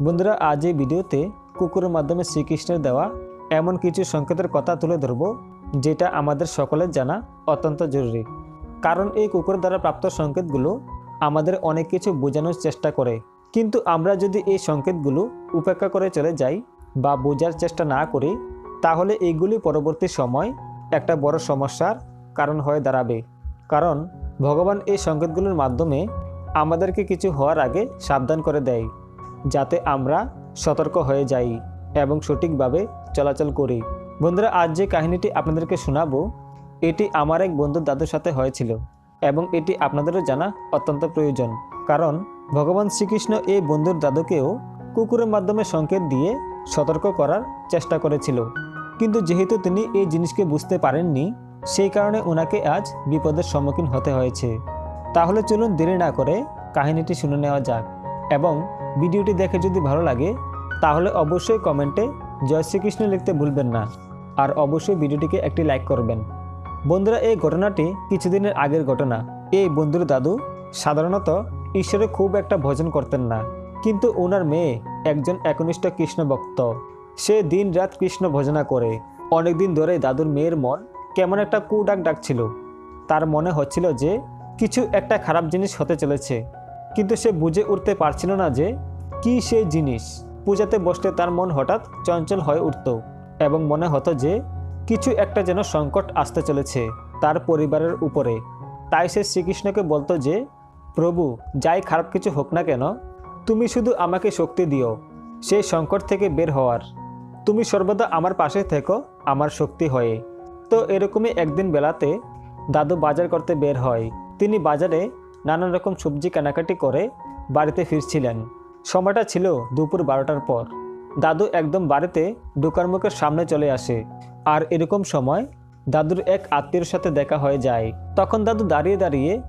বন্ধুরা, আজ এই ভিডিওতে কুকুরের মাধ্যমে শ্রীকৃষ্ণের দেওয়া এমন কিছু সংকেতের কথা তুলে ধরব, যেটা আমাদের সকলের জানা অত্যন্ত জরুরি। কারণ এই কুকুর দ্বারা প্রাপ্ত সংকেতগুলো আমাদের অনেক কিছু বোঝানোর চেষ্টা করে। কিন্তু আমরা যদি এই সংকেতগুলো উপেক্ষা করে চলে যাই বা বোঝার চেষ্টা না করি, তাহলে এইগুলি পরবর্তী সময় একটা বড় সমস্যার কারণ হয়ে দাঁড়াবে। কারণ ভগবান এই সংকেতগুলোর মাধ্যমে আমাদেরকে কিছু হওয়ার আগে সাবধান করে দেয়। যাতে আমরা সতর্ক হয়ে যাই এবং সঠিকভাবে চলাচল করি। বন্ধুরা, আজ যে কাহিনীটি আপনাদেরকে শোনাবো, এটি আমার এক বন্ধুর দাদুর সাথে হয়েছিল এবং এটি আপনাদেরও জানা অত্যন্ত প্রয়োজন। কারণ ভগবান শ্রীকৃষ্ণ এই বন্ধুর দাদুকেও কুকুরের মাধ্যমে সংকেত দিয়ে সতর্ক করার চেষ্টা করেছিল। কিন্তু যেহেতু তিনি এই জিনিসকে বুঝতে পারেননি, সেই কারণে ওনাকে আজ বিপদের সম্মুখীন হতে হয়েছে। তাহলে চলুন দেরি না করে কাহিনীটি শুনে নেওয়া যাক এবং ভিডিওটি দেখে যদি ভালো লাগে, তাহলে অবশ্যই কমেন্টে জয় শ্রীকৃষ্ণ লিখতে ভুলবেন না। আর অবশ্যই ভিডিওটিকে একটি লাইক করবেন। বন্ধুরা, এই ঘটনাটি কিছুদিনের আগের ঘটনা। এই বন্ধুর দাদু সাধারণত ঈশ্বরে খুব একটা ভজন করতেন না। কিন্তু ওনার মেয়ে একজন একনিষ্ঠ কৃষ্ণ ভক্ত। সে দিন রাত কৃষ্ণ ভজনা করে। অনেকদিন ধরে দাদুর মেয়ের মন কেমন একটা কু ডাক ডাকছিল। তার মনে হচ্ছিল যে কিছু একটা খারাপ জিনিস হতে চলেছে। কিন্তু সে বুঝে উঠতে পারছিল না যে কি সেই জিনিস? পূজাতে বসলে তার মন হঠাৎ চঞ্চল হয়ে উঠত এবং মনে হতো যে কিছু একটা যেন সংকট আসতে চলেছে তার পরিবারের উপরে। তাই সে শ্রীকৃষ্ণকে বলতো যে, প্রভু, যাই খারাপ কিছু হোক না কেন, তুমি শুধু আমাকে শক্তি দিও। সেই সংকট থেকে বের হওয়ার। তুমি সর্বদা আমার পাশে থেকো, আমার শক্তি হয়ে। তো এরকমই একদিন বেলাতে দাদু বাজার করতে বের হয়। তিনি বাজারে নানান রকম সবজি কেনাকাটি করে বাড়িতে ফিরছিলেন। সময়টা ছিল দুপুর বারোটার পর। দাদু একদম বাড়িতে ঢোকার মুখের সামনে চলে আসে। আর এরকম সময় দাদুর এক আত্মীয়র সাথে দেখা হয়ে যায়। তখন দাদু দাঁড়িয়ে দাঁড়িয়ে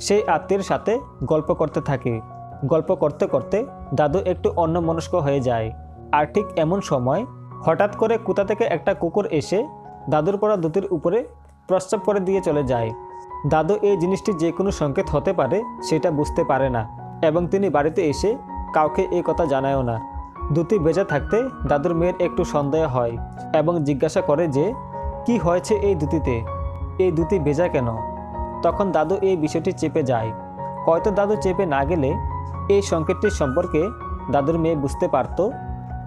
সেই আত্মীয়ের সাথে গল্প করতে থাকে। গল্প করতে করতে দাদু একটু অন্যমনস্ক হয়ে যায়। আর ঠিক এমন সময় হঠাৎ করে কোথা থেকে একটা কুকুর এসে দাদুর পড়া দুটির উপরে প্রস্রাব করে দিয়ে চলে যায়। দাদু এই জিনিসটি যে কোনো সংকেত হতে পারে, সেটা বুঝতে পারে না। এবং তিনি বাড়িতে এসে কাউকে এই কথা জানায়ও না। দুটি বেজা থাকতে দাদুর মেয়ের একটু সন্দেহ হয় এবং জিজ্ঞাসা করে যে, কি হয়েছে এই দুটিতে? এই দুটি ভেজা কেন? তখন দাদু এই বিষয়টি চেপে যায়। হয়তো দাদু চেপে না গেলে এই সংকেতটির সম্পর্কে দাদুর মেয়ে বুঝতে পারত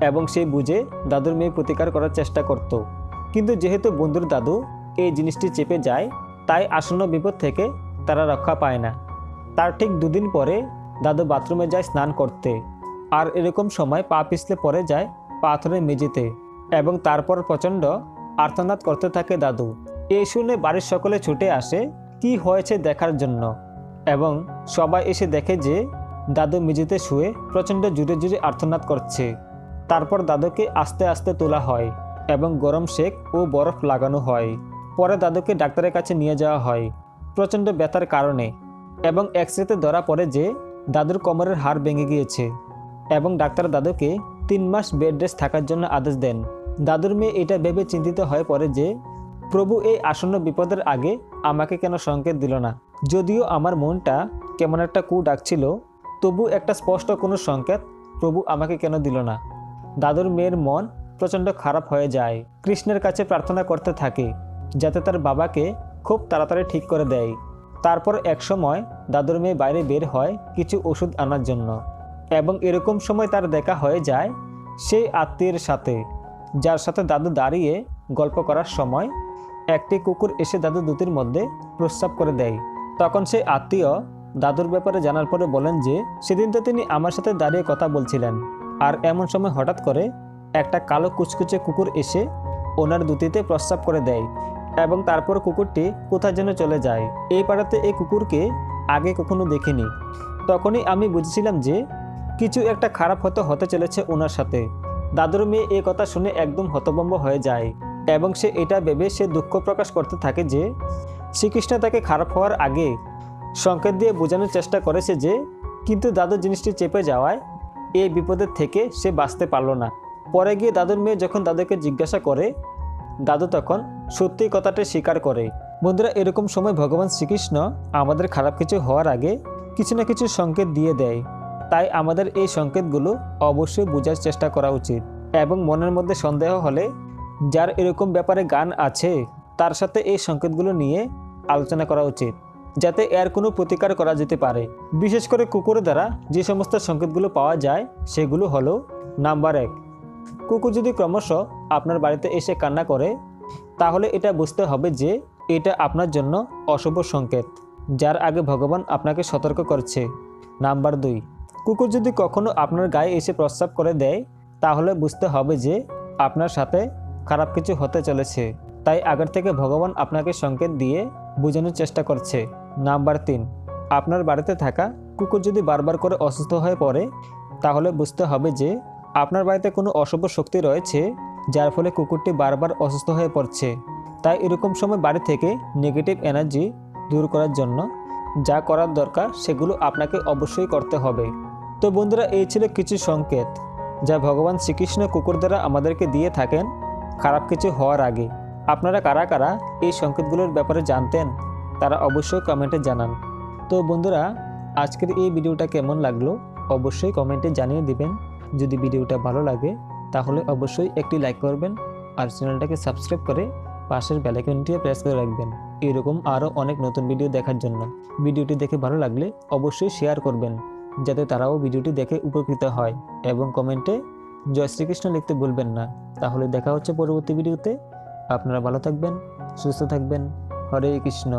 এবং সে বুঝে দাদুর মেয়ে প্রতিকার করার চেষ্টা করত। কিন্তু যেহেতু বন্ধুর দাদু এই জিনিসটি চেপে যায়, তাই আসন্ন বিপদ থেকে তারা রক্ষা পায় না। তার ঠিক দুদিন পরে দাদু বাথরুমে যায় স্নান করতে। আর এরকম সময় পা পিছলে পড়ে যায় পাথরের মেঝেতে এবং তারপর প্রচণ্ড আর্তনাদ করতে থাকে দাদু। এই শুনে বাড়ির সকলে ছুটে আসে, কি হয়েছে দেখার জন্য? এবং সবাই এসে দেখে যে দাদু মেঝেতে শুয়ে প্রচণ্ড জুড়ে জুড়ে আর্তনাদ করছে। তারপর দাদুকে আস্তে আস্তে তোলা হয় এবং গরম শেক ও বরফ লাগানো হয়। পরে দাদুকে ডাক্তারের কাছে নিয়ে যাওয়া হয় প্রচণ্ড ব্যথার কারণে এবং এক্সরেতে ধরা পড়ে যে দাদুর কোমরের হাড় ভেঙে গিয়েছে এবং ডাক্তার দাদুকে তিন মাস বেড রেস্ট থাকার জন্য আদেশ দেন। দাদুর মেয়ে এটা ভেবে চিন্তিত হয়ে পড়ে যে, প্রভু, এই আসন্ন বিপদের আগে আমাকে কেন সংকেত দিল না? যদিও আমার মনটা কেমন একটা কু ডাকছিল, তবু একটা স্পষ্ট কোনো সংকেত প্রভু আমাকে কেন দিল না? দাদুর মেয়ের মন প্রচণ্ড খারাপ হয়ে যায়। কৃষ্ণের কাছে প্রার্থনা করতে থাকে, যাতে তার বাবাকে খুব তাড়াতাড়ি ঠিক করে দেয়। তারপর এক সময় দাদুর মেয়ে বাইরে বের হয় কিছু ওষুধ আনার জন্য। এবং এরকম সময় তার দেখা হয়ে যায় সেই আত্মীয়ের সাথে, যার সাথে দাদু দাঁড়িয়ে গল্প করার সময় একটি কুকুর এসে দাদু দুটির মধ্যে প্রস্রাব করে দেয়। তখন সেই আত্মীয় দাদুর ব্যাপারে জানার পরে বলেন যে, সেদিন তো তিনি আমার সাথে দাঁড়িয়ে কথা বলছিলেন। আর এমন সময় হঠাৎ করে একটা কালো কুচকুচে কুকুর এসে ওনার দুটিতে প্রস্রাব করে দেয়। এবং তারপর কুকুরটি কোথায় যেন চলে যায়। এই পাড়াতে এই কুকুরকে আগে কখনো দেখিনি। তখনই আমি বুঝেছিলাম যে কিছু একটা খারাপ হয়তো হতে চলেছে ওনার সাথে। দাদুর মেয়ে এ কথা শুনে একদম হতভম্ব হয়ে যায় এবং সে এটা ভেবে সে দুঃখ প্রকাশ করতে থাকে যে শ্রীকৃষ্ণ তাকে খারাপ হওয়ার আগে সংকেত দিয়ে বোঝানোর চেষ্টা করেছে যে কিন্তু দাদু জিনিসটি চেপে যাওয়ায় এই বিপদের থেকে সে বাঁচতে পারল না। পরে গিয়ে দাদুর মেয়ে যখন দাদুকে জিজ্ঞাসা করে দাদু তখন সত্যি কথাটা স্বীকার করে, বন্ধুরা, এরকম সময় ভগবান শ্রীকৃষ্ণ আমাদের খারাপ কিছু হওয়ার আগে কিছু না কিছু সংকেত দিয়ে দেয়। তাই আমাদের এই সংকেতগুলো অবশ্যই বোঝার চেষ্টা করা উচিত এবং মনের মধ্যে সন্দেহ হলে যার এরকম ব্যাপারে গান আছে, তার সাথে এই সংকেতগুলো নিয়ে আলোচনা করা উচিত, যাতে এর কোনো প্রতিকার করা যেতে পারে। বিশেষ করে কুকুরের দ্বারা যে সমস্ত সংকেতগুলো পাওয়া যায়, সেগুলো হলো নাম্বার এক কুকুর যদি ক্রমশ আপনার বাড়িতে এসে কান্না করে, তাহলে এটা বুঝতে হবে যে এটা আপনার জন্য অশুভ সংকেত, যার আগে ভগবান আপনাকে সতর্ক করছে। নাম্বার দুই, কুকুর যদি কখনো আপনার গায়ে এসে প্রস্রাব করে দেয়, তাহলে বুঝতে হবে যে আপনার সাথে খারাপ কিছু হতে চলেছে। তাই আগের থেকে ভগবান আপনাকে সংকেত দিয়ে বোঝানোর চেষ্টা করছে। নাম্বার তিন, আপনার বাড়িতে থাকা কুকুর যদি বারবার করে অসুস্থ হয়ে পড়ে, তাহলে বুঝতে হবে যে আপনার বাড়িতে কোনো অশুভ শক্তি রয়েছে, যার ফলে কুকুরটি বারবার অসুস্থ হয়ে পড়ছে। তাই এরকম সময় বাড়ি থেকে নেগেটিভ এনার্জি দূর করার জন্য যা করার দরকার, সেগুলো আপনাকে অবশ্যই করতে হবে। তো বন্ধুরা, এই ছিল কিছু সংকেত, যা ভগবান শ্রীকৃষ্ণ কুকুর দ্বারা আমাদেরকে দিয়ে থাকেন খারাপ কিছু হওয়ার আগে। আপনারা কারা কারা এই সংকেতগুলোর ব্যাপারে জানতেন, তারা অবশ্যই কমেন্টে জানান। তো বন্ধুরা, আজকের এই ভিডিওটা কেমন লাগল, অবশ্যই কমেন্টে জানিয়ে দিবেন। যদি ভিডিওটা ভালো লাগে, তাহলে অবশ্যই একটি লাইক করবেন আর চ্যানেলটাকে সাবস্ক্রাইব করে পাশের বেলাইকনটি প্রেস করে রাখবেন। এরকম আরও অনেক নতুন ভিডিও দেখার জন্য। ভিডিওটি দেখে ভালো লাগলে অবশ্যই শেয়ার করবেন, যাতে তারাও ভিডিওটি দেখে উপকৃত হয় এবং কমেন্টে জয় শ্রীকৃষ্ণ লিখতে ভুলবেন না। তাহলে দেখা হচ্ছে পরবর্তী ভিডিওতে। আপনারা ভালো থাকবেন, সুস্থ থাকবেন। হরে কৃষ্ণ।